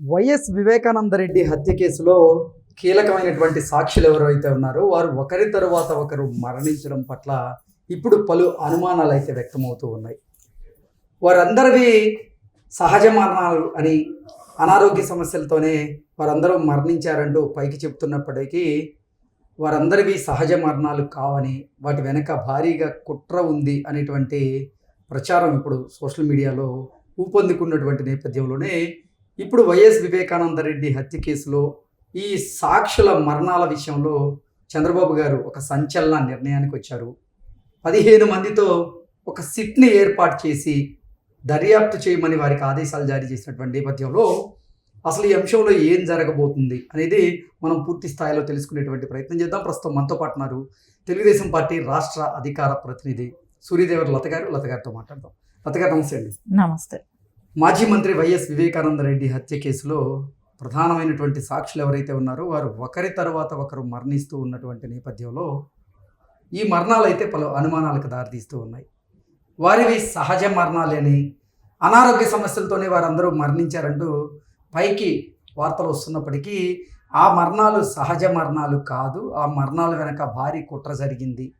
YS Vivekananda Reddy హత్య కేసులో కీలకమైనటువంటి సాక్షులు ఎవరైతే ఉన్నారో వారు ఒకరి తరువాత ఒకరు మరణించడం పట్ల ఇప్పుడు పలు అనుమానాలు అయితే వ్యక్తమవుతూ ఉన్నాయి. వారందరివి సహజ మరణాలు అని అనారోగ్య సమస్యలతోనే వారందరూ మరణించారంటూ పైకి చెప్తున్నప్పటికీ వారందరివి సహజ మరణాలు కావని వాటి వెనక భారీగా కుట్ర ఉంది అనేటువంటి ప్రచారం ఇప్పుడు సోషల్ మీడియాలో ఊపందుకున్నటువంటి నేపథ్యంలోనే ఇప్పుడు వైఎస్ వివేకానంద రెడ్డి హత్య కేసులో ఈ సాక్షుల మరణాల విషయంలో చంద్రబాబు గారు ఒక సంచలన నిర్ణయానికి వచ్చారు. పదిహేను మందితో ఒక సిట్ని ఏర్పాటు చేసి దర్యాప్తు చేయమని వారికి ఆదేశాలు జారీ చేసినటువంటి నేపథ్యంలో అసలు ఈ అంశంలో ఏం జరగబోతుంది అనేది మనం పూర్తి స్థాయిలో తెలుసుకునేటువంటి ప్రయత్నం చేద్దాం. ప్రస్తుతం మనతో పాటు ఉన్నారు తెలుగుదేశం పార్టీ రాష్ట్ర అధికార ప్రతినిధి సూర్యదేవర్ లత గారు. లత గారితో మాట్లాడదాం. లత గారు నమస్తే అండి. నమస్తే. మాజీ మంత్రి వైఎస్ వివేకానంద రెడ్డి హత్య కేసులో ప్రధానమైనటువంటి సాక్షులు ఎవరైతే ఉన్నారో వారు ఒకరి తర్వాత ఒకరు మరణిస్తూ ఉన్నటువంటి నేపథ్యంలో ఈ మరణాలు అయితే పలు అనుమానాలకు దారితీస్తూ ఉన్నాయి. వారివి సహజ మరణాలని అనారోగ్య సమస్యలతోనే వారందరూ మరణించారంటూ పైకి వార్తలు వస్తున్నప్పటికీ ఆ మరణాలు సహజ మరణాలు కాదు ఆ మరణాల వెనక భారీ కుట్ర జరిగింది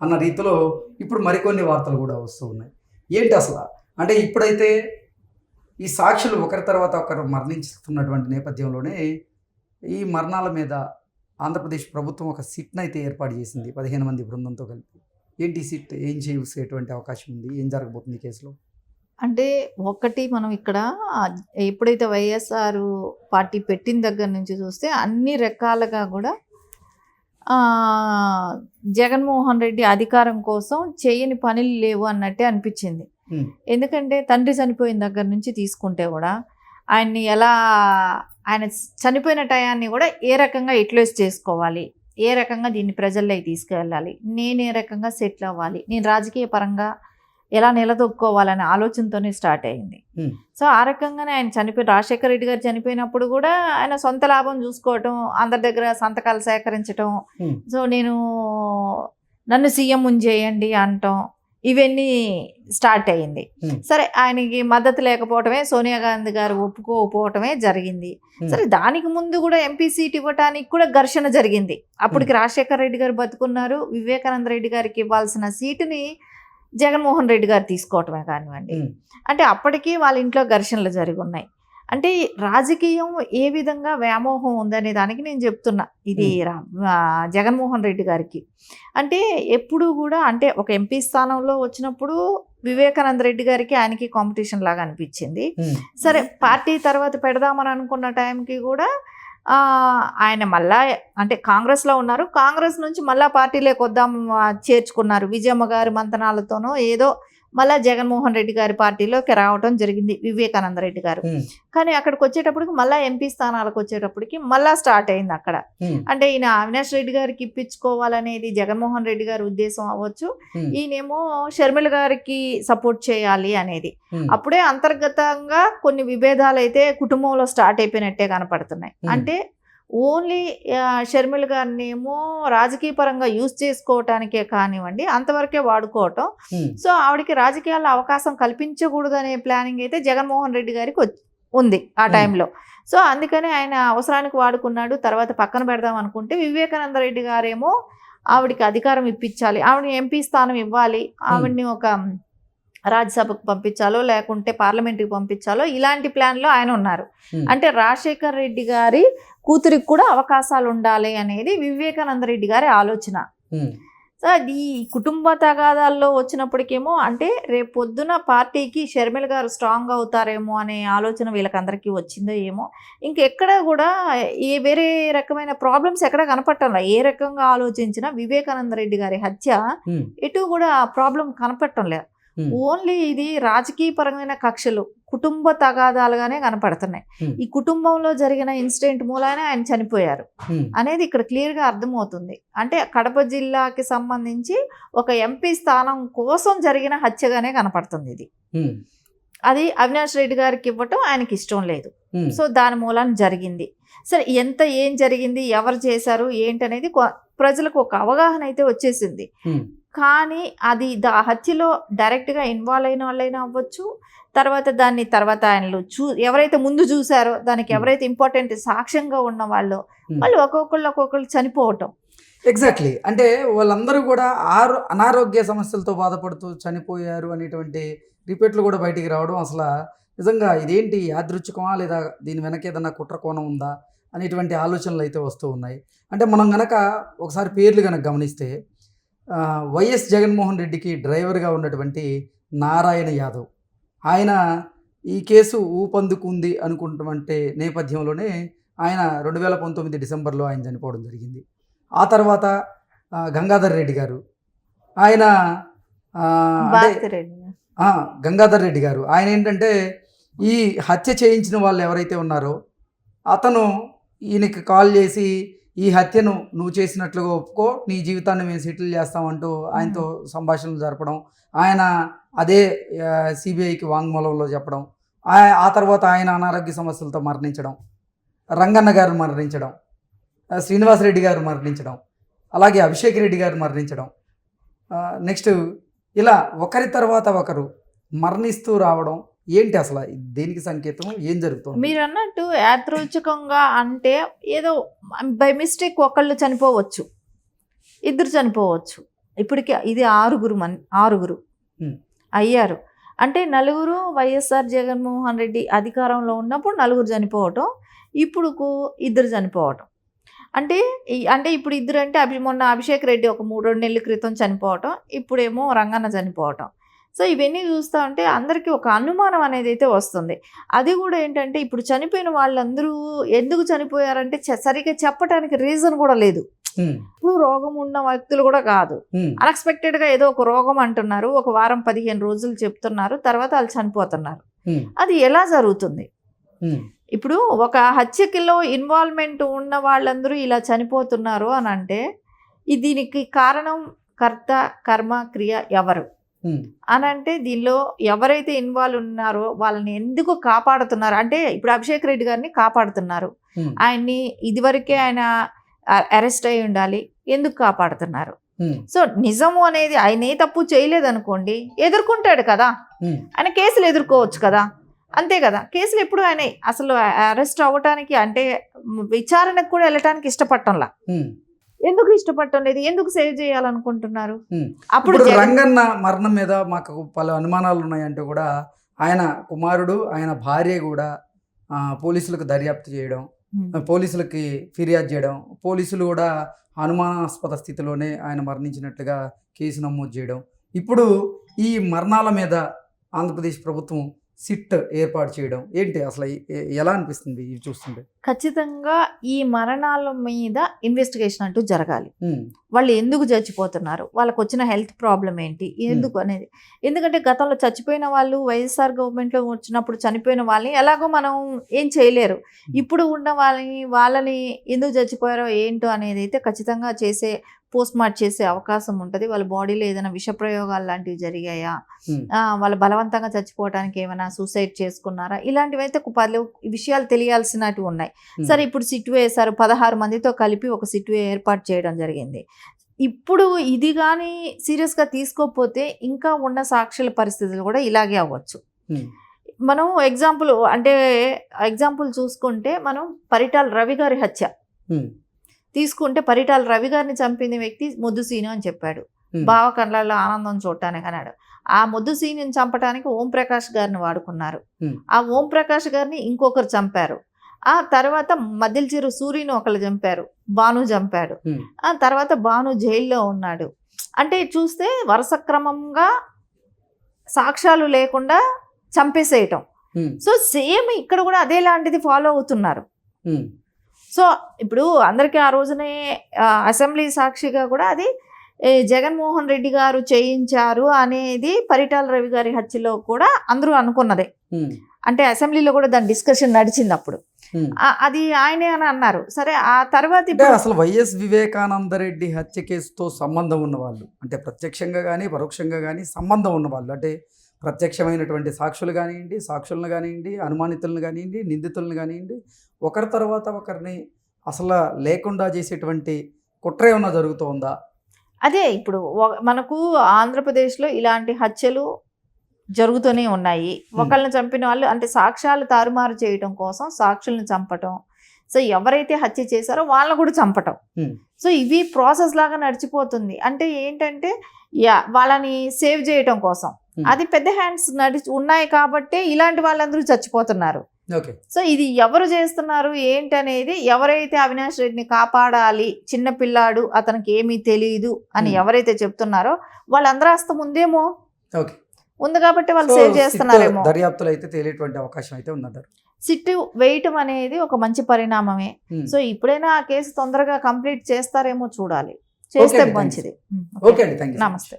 అన్న రీతిలో ఇప్పుడు మరికొన్ని వార్తలు కూడా వస్తూ ఉన్నాయి. ఏంటి అసలు? అంటే ఇప్పుడైతే ఈ సాక్షులు ఒకరి తర్వాత ఒకరు మరణిస్తున్నటువంటి నేపథ్యంలోనే ఈ మరణాల మీద ఆంధ్రప్రదేశ్ ప్రభుత్వం ఒక సిట్ను అయితే ఏర్పాటు చేసింది పదిహేను మంది బృందంతో కలిపి. ఏంటి సిట్? ఏం చేసేటువంటి అవకాశం ఉంది? ఏం జరగబోతుంది కేసులో? అంటే ఒకటి మనం ఇక్కడ ఎప్పుడైతే వైఎస్ఆర్ పార్టీ పెట్టిన దగ్గర నుంచి చూస్తే అన్ని రకాలుగా కూడా జగన్మోహన్ రెడ్డి అధికారం కోసం చేయని పనులు లేవు అన్నట్టే అనిపించింది. ఎందుకంటే తండ్రి చనిపోయిన దగ్గర నుంచి తీసుకుంటే కూడా ఆయన్ని ఎలా ఆయన చనిపోయిన టయాన్ని కూడా ఏ రకంగా యూటిలైజ్ చేసుకోవాలి? ఏ రకంగా దీన్ని ప్రజల్లోకి తీసుకువెళ్ళాలి నేను ఏ రకంగా సెటిల్ అవ్వాలి? నేను రాజకీయ పరంగా ఎలా నిలదొక్కోవాలనే ఆలోచనతోనే స్టార్ట్ అయింది. సో ఆ రకంగానే ఆయన చనిపోయి రాజశేఖర రెడ్డి గారు చనిపోయినప్పుడు కూడా ఆయన సొంత లాభం చూసుకోవటం అందరి దగ్గర సంతకాలు సేకరించటం. సో నేను నన్ను సీఎం చేయండి అనటం ఇవన్నీ స్టార్ట్ అయ్యింది. సరే ఆయనకి మద్దతు లేకపోవటమే సోనియా గాంధీ గారు ఒప్పుకోకపోవటమే జరిగింది. సరే దానికి ముందు కూడా ఎంపీ సీట్ ఇవ్వటానికి కూడా ఘర్షణ జరిగింది. అప్పటికి రాజశేఖర రెడ్డి గారు బతుకున్నారు. వివేకానంద రెడ్డి గారికి ఇవ్వాల్సిన సీటుని జగన్మోహన్ రెడ్డి గారు తీసుకోవటమే కానివ్వండి. అంటే అప్పటికి వాళ్ళ ఇంట్లో ఘర్షణలు జరిగి ఉన్నాయి. అంటే రాజకీయం ఏ విధంగా వ్యామోహం ఉందనే దానికి నేను చెప్తున్నా. ఇది జగన్మోహన్ రెడ్డి గారికి. అంటే ఎప్పుడు కూడా అంటే ఒక ఎంపీ స్థానంలో వచ్చినప్పుడు వివేకానంద రెడ్డి గారికి ఆయనకి కాంపిటీషన్ లాగా అనిపించింది. సరే పార్టీ తర్వాత పెడదామని అనుకున్న టైంకి కూడా ఆయన మళ్ళా అంటే కాంగ్రెస్లో ఉన్నారు. కాంగ్రెస్ నుంచి మళ్ళా పార్టీలోకి వద్దాం చేర్చుకున్నారు. విజయమ్మ గారి మంతనాలతోనో ఏదో మళ్ళా జగన్మోహన్ రెడ్డి గారి పార్టీలోకి రావటం జరిగింది వివేకానంద రెడ్డి గారు. కానీ అక్కడికి వచ్చేటప్పటికి మళ్ళా ఎంపీ స్థానాలకు వచ్చేటప్పటికి మళ్ళా స్టార్ట్ అయింది అక్కడ. అంటే ఈయన అవినాష్ రెడ్డి గారికి ఇప్పించుకోవాలనేది జగన్మోహన్ రెడ్డి గారి ఉద్దేశం అవ్వచ్చు. ఈయనేమో షర్మిల గారికి సపోర్ట్ చేయాలి అనేది. అప్పుడే అంతర్గతంగా కొన్ని విభేదాలు అయితే కుటుంబంలో స్టార్ట్ అయిపోయినట్టే కనపడుతున్నాయి. అంటే ఓన్లీ షర్మిల గారిని ఏమో రాజకీయ పరంగా యూజ్ చేసుకోవటానికే కానివ్వండి అంతవరకే వాడుకోవటం. సో ఆవిడకి రాజకీయాల్లో అవకాశం కల్పించకూడదు అనే ప్లానింగ్ అయితే జగన్మోహన్ రెడ్డి గారికి ఉంది ఆ. టైంలో సో అందుకని ఆయన అవసరానికి వాడుకున్నాడు తర్వాత పక్కన పెడదాం అనుకుంటే వివేకానంద రెడ్డి గారేమో ఆవిడకి అధికారం ఇప్పించాలి ఆవిడ ఎంపీ స్థానం ఇవ్వాలి ఆవిడని ఒక రాజ్యసభకు పంపించాలో లేకుంటే పార్లమెంట్కి పంపించాలో ఇలాంటి ప్లాన్లో ఆయన ఉన్నారు. అంటే రాజశేఖర్ రెడ్డి గారి కూతురికి కూడా అవకాశాలు ఉండాలి అనేది వివేకానంద రెడ్డి గారి ఆలోచన. సో అది కుటుంబ తగాదాల్లో వచ్చినప్పటికేమో అంటే రేపు పొద్దున పార్టీకి షర్మిల గారు స్ట్రాంగ్ అవుతారేమో అనే ఆలోచన వీళ్ళకందరికీ వచ్చిందో ఏమో ఇంకెక్కడ కూడా ఏ వేరే రకమైన ప్రాబ్లమ్స్ ఎక్కడ కనపట్టంలా ఏ రకంగా ఆలోచించినా వివేకానంద రెడ్డి గారి హత్య. ఎటు కూడా ప్రాబ్లం కనపడటం లేదు Hmm. ఓన్లీ ఇది రాజకీయపరమైన కక్షలు కుటుంబ తగాదాలుగానే కనపడుతున్నాయి. ఈ కుటుంబంలో జరిగిన ఇన్సిడెంట్ మూలానే ఆయన చనిపోయారు. అనేది ఇక్కడ క్లియర్గా అర్థమవుతుంది అంటే కడప జిల్లాకి సంబంధించి ఒక ఎంపీ స్థానం కోసం జరిగిన హత్యగానే కనపడుతుంది ఇది. అది అవినాష్ రెడ్డి గారికి ఇవ్వటం ఆయనకి ఇష్టం లేదు. సో దాని మూలాన జరిగింది సరే ఎంత ఏం జరిగింది ఎవరు చేశారు ఏంటనేది ప్రజలకు ఒక అవగాహన అయితే వచ్చేసింది. కానీ అది దా హత్యలో డైరెక్ట్గా ఇన్వాల్వ్ అయిన వాళ్ళైనా అవ్వచ్చు. తర్వాత దాన్ని తర్వాత ఆయనలు చూ ఎవరైతే ముందు చూసారో దానికి. ఎవరైతే ఇంపార్టెంట్ సాక్ష్యంగా ఉన్న వాళ్ళు. వాళ్ళు ఒక్కొక్కళ్ళు ఒక్కొక్కళ్ళు చనిపోవటం. ఎగ్జాక్ట్లీ. అంటే వాళ్ళందరూ కూడా ఆరో అనారోగ్య సమస్యలతో బాధపడుతూ చనిపోయారు అనేటువంటి రిపోర్ట్లు కూడా బయటికి రావడం అసలు నిజంగా ఇదేంటి? యాదృచ్ఛికమా? లేదా దీని వెనక ఏదైనా కుట్ర కోణం ఉందా? అనేటువంటి ఆలోచనలు అయితే వస్తూ ఉన్నాయి. అంటే మనం గనక ఒకసారి పేర్లు కనుక గమనిస్తే వైఎస్ జగన్మోహన్ రెడ్డికి డ్రైవర్గా ఉన్నటువంటి నారాయణ యాదవ్. ఆయన ఈ కేసు ఊపందుకుంది అనుకుంటున్నటువంటి నేపథ్యంలోనే ఆయన రెండు వేల పంతొమ్మిది డిసెంబర్లో ఆయన చనిపోవడం జరిగింది. ఆ తర్వాత గంగాధర్ రెడ్డి గారు ఆయన గంగాధర్ రెడ్డి గారు ఆయన ఏంటంటే ఈ హత్య చేయించిన వాళ్ళు ఎవరైతే ఉన్నారో అతను ఈయనకి కాల్ చేసి ఈ హత్యను నువ్వు చేసినట్లుగా ఒప్పుకో నీ జీవితాన్ని మేము సెటిల్ చేస్తామంటూ ఆయనతో సంభాషణలు జరపడం ఆయన అదే సిబిఐకి వాంగ్మూలంలో చెప్పడం ఆ- ఆ తర్వాత ఆయన అనారోగ్య సమస్యలతో మరణించడం రంగన్న గారు మరణించడం శ్రీనివాసరెడ్డి గారు మరణించడం అలాగే అభిషేక్ రెడ్డి గారు మరణించడం. నెక్స్ట్ ఇలా ఒకరి తర్వాత ఒకరు మరణిస్తూ రావడం ఏంటి అసలు దేనికి సంకేతం? ఏం జరుగుతుంది? మీరు అన్నట్టు యాదృచ్ఛికంగా అంటే ఏదో బై మిస్టేక్ ఒకళ్ళు చనిపోవచ్చు. ఇద్దరు చనిపోవచ్చు. ఇప్పటికి ఇది ఆరుగురు మన్ ఆరుగురు. అయ్యారు. అంటే నలుగురు వైఎస్ఆర్ జగన్మోహన్ రెడ్డి అధికారంలో ఉన్నప్పుడు నలుగురు చనిపోవటం ఇప్పుడు కు- ఇద్దరు చనిపోవటం. అంటే అంటే ఇప్పుడు ఇద్దరు అంటే అభి మొన్న అభిషేక్ రెడ్డి ఒక మూడు రెండు నెలల క్రితం చనిపోవటం ఇప్పుడేమో రంగన్న చనిపోవటం. సో ఇవన్నీ చూస్తూ ఉంటే అందరికీ ఒక అనుమానం అనేది అయితే వస్తుంది. అది కూడా ఏంటంటే ఇప్పుడు చనిపోయిన వాళ్ళందరూ ఎందుకు చనిపోయారంటే సరిగ్గా చెప్పడానికి రీజన్ కూడా లేదు. ఇప్పుడు రోగం ఉన్న వ్యక్తులు కూడా కాదు. ఉమ్, అన్ఎక్స్పెక్టెడ్గా ఏదో ఒక రోగం అంటున్నారు ఒక వారం పదిహేను రోజులు చెప్తున్నారు తర్వాత వాళ్ళు చనిపోతున్నారు. అది ఎలా జరుగుతుంది? ఇప్పుడు ఒక హత్యకిలో ఇన్వాల్వ్మెంట్ ఉన్న వాళ్ళందరూ ఇలా చనిపోతున్నారు అని అంటే దీనికి కారణం కర్త కర్మ క్రియ ఎవరు? అని అంటే దీనిలో ఎవరైతే ఇన్వాల్వ్ ఉన్నారో వాళ్ళని ఎందుకు కాపాడుతున్నారు? అంటే ఇప్పుడు అభిషేక్ రెడ్డి గారిని కాపాడుతున్నారు. ఆయన్ని ఇదివరకే ఆయన అరెస్ట్ అయి ఉండాలి. ఎందుకు కాపాడుతున్నారు? సో నిజము అనేది ఆయన ఏ తప్పు చేయలేదనుకోండి ఎదుర్కొంటాడు కదా. ఆయన కేసులు ఎదుర్కోవచ్చు కదా. అంతే కదా. కేసులు ఎప్పుడు ఆయన. అసలు అరెస్ట్ అవ్వటానికి అంటే విచారణకు కూడా వెళ్ళటానికి ఇష్టపడటంలా. ఎందుకు ఇష్టపడటం లేదు ఎందుకు సేవ్ చేయాలనుకుంటున్నారు. అప్పుడు రంగన్న మరణం మీద మాకు పలు అనుమానాలు ఉన్నాయంటే కూడా ఆయన కుమారుడు ఆయన భార్య కూడా ఆ, పోలీసులకు దర్యాప్తు చేయడం. పోలీసులకి ఫిర్యాదు చేయడం పోలీసులు కూడా అనుమానాస్పద స్థితిలోనే ఆయన మరణించినట్లుగా కేసు నమోదు చేయడం ఇప్పుడు ఈ మరణాల మీద ఆంధ్రప్రదేశ్ ప్రభుత్వం సిట్ ఏర్పాటు చేయడం? ఏంటి అసలు ఎలా అనిపిస్తుంది ఇవి చూస్తుంటే? ఖచ్చితంగా ఈ మరణాల మీద ఇన్వెస్టిగేషన్ అంటూ జరగాలి. వాళ్ళు ఎందుకు చచ్చిపోతున్నారు? వాళ్ళకు వచ్చిన హెల్త్ ప్రాబ్లం ఏంటి? ఎందుకు అనేది. ఎందుకంటే గతంలో చచ్చిపోయిన వాళ్ళు వైఎస్ఆర్ గవర్నమెంట్లో వచ్చినప్పుడు చనిపోయిన వాళ్ళని ఎలాగో మనం ఏం చేయలేరు. ఇప్పుడు ఉన్న వాళ్ళని వాళ్ళని ఎందుకు చచ్చిపోయారో ఏంటో అనేది అయితే ఖచ్చితంగా చేసే పోస్ట్ మార్ట్ చేసే అవకాశం ఉంటుంది. వాళ్ళ బాడీలో ఏదైనా విషప్రయోగాలు లాంటివి జరిగాయా? ఆ, వాళ్ళు బలవంతంగా చచ్చిపోవడానికి ఏమైనా సూసైడ్ చేసుకున్నారా? ఇలాంటివి అయితే పలు విషయాలు తెలియాల్సినవి ఉన్నాయి. సరే ఇప్పుడు సిట్ వేశారు. పదహారు మందితో కలిపి ఒక సిట్ ఏర్పాటు చేయడం జరిగింది. ఇప్పుడు ఇది కానీ సీరియస్గా తీసుకోకపోతే ఇంకా ఉన్న సాక్షుల పరిస్థితులు కూడా ఇలాగే అవ్వచ్చు. మనం ఎగ్జాంపుల్ అంటే ఎగ్జాంపుల్ చూసుకుంటే మనం పరిటాల రవి గారి హత్య. తీసుకుంటే పరిటాల రవి గారిని చంపిన వ్యక్తి ముద్దు సీను అని చెప్పాడు. బావ కళ్ళల్లో ఆనందం చూడటానికి అన్నాడు. ఆ ముద్దు సీనుని చంపడానికి ఓం ప్రకాష్ గారిని వాడుకున్నారు. ఆ ఓం ప్రకాష్ గారిని ఇంకొకరు చంపారు. ఆ తర్వాత మధ్యల చిరు సూర్యుని ఒకరు చంపారు భాను చంపాడు. ఆ తర్వాత భాను జైల్లో ఉన్నాడు. అంటే చూస్తే వరుస క్రమంగా సాక్ష్యాలు లేకుండా చంపేసేయటం. సో సేమ్ ఇక్కడ కూడా అదే లాంటిది ఫాలో అవుతున్నారు. సో ఇప్పుడు అందరికీ ఆ రోజునే అసెంబ్లీ సాక్షిగా కూడా అది జగన్మోహన్ రెడ్డి గారు చేయించారు అనేది పరిటాల రవి గారి హత్యలో కూడా అందరూ అనుకున్నదే. అంటే అసెంబ్లీలో కూడా దాని డిస్కషన్ నడిచింది అప్పుడు. అది ఆయనే అని అన్నారు. సరే ఆ తర్వాత అసలు వైఎస్ వివేకానంద రెడ్డి హత్య కేసుతో సంబంధం ఉన్నవాళ్ళు అంటే ప్రత్యక్షంగా కానీ పరోక్షంగా కానీ సంబంధం ఉన్నవాళ్ళు అంటే ప్రత్యక్షమైనటువంటి సాక్షులు కానివ్వండి సాక్షులను కానివ్వండి అనుమానితులను కానివ్వండి నిందితులను కానివ్వండి ఒకరి తర్వాత ఒకరిని అసలు లేకుండా చేసేటువంటి కుట్ర ఏమన్నా జరుగుతోందా అదే ఇప్పుడు మనకు ఆంధ్రప్రదేశ్లో ఇలాంటి హత్యలు జరుగుతూనే ఉన్నాయి. ఒకళ్ళని చంపిన వాళ్ళు అంటే సాక్ష్యాలు తారుమారు చేయటం కోసం సాక్షుల్ని చంపటం. సో ఎవరైతే హత్య చేశారో వాళ్ళని కూడా చంపటం. సో ఇవి ప్రాసెస్ లాగా నడిచిపోతుంది. అంటే ఏంటంటే యా వాళ్ళని సేవ్ చేయటం కోసం. అది పెద్ద హ్యాండ్స్ నడిచి ఉన్నాయి కాబట్టి ఇలాంటి వాళ్ళందరూ చచ్చిపోతున్నారు. సో ఇది ఎవరు చేస్తున్నారు ఏంటనేది ఎవరైతే అవినాష్ రెడ్డిని కాపాడాలి చిన్న పిల్లాడు అతనికి ఏమీ తెలియదు అని. ఎవరైతే చెప్తున్నారో వాళ్ళందరూ అస్తం ఉందేమో ఓకే. ఉంది కాబట్టి వాళ్ళు సేవ్ చేస్తున్నారేమో. దర్యాప్తులు అయితే తేలేటువంటి అవకాశం అయితే ఉందంటారు సిట్ వేయటం అనేది ఒక మంచి పరిణామమే. సో ఇప్పుడైనా ఆ కేసు తొందరగా కంప్లీట్ చేస్తారేమో చూడాలి. చేస్తే. మంచిది. ఓకే. అండి నమస్తే.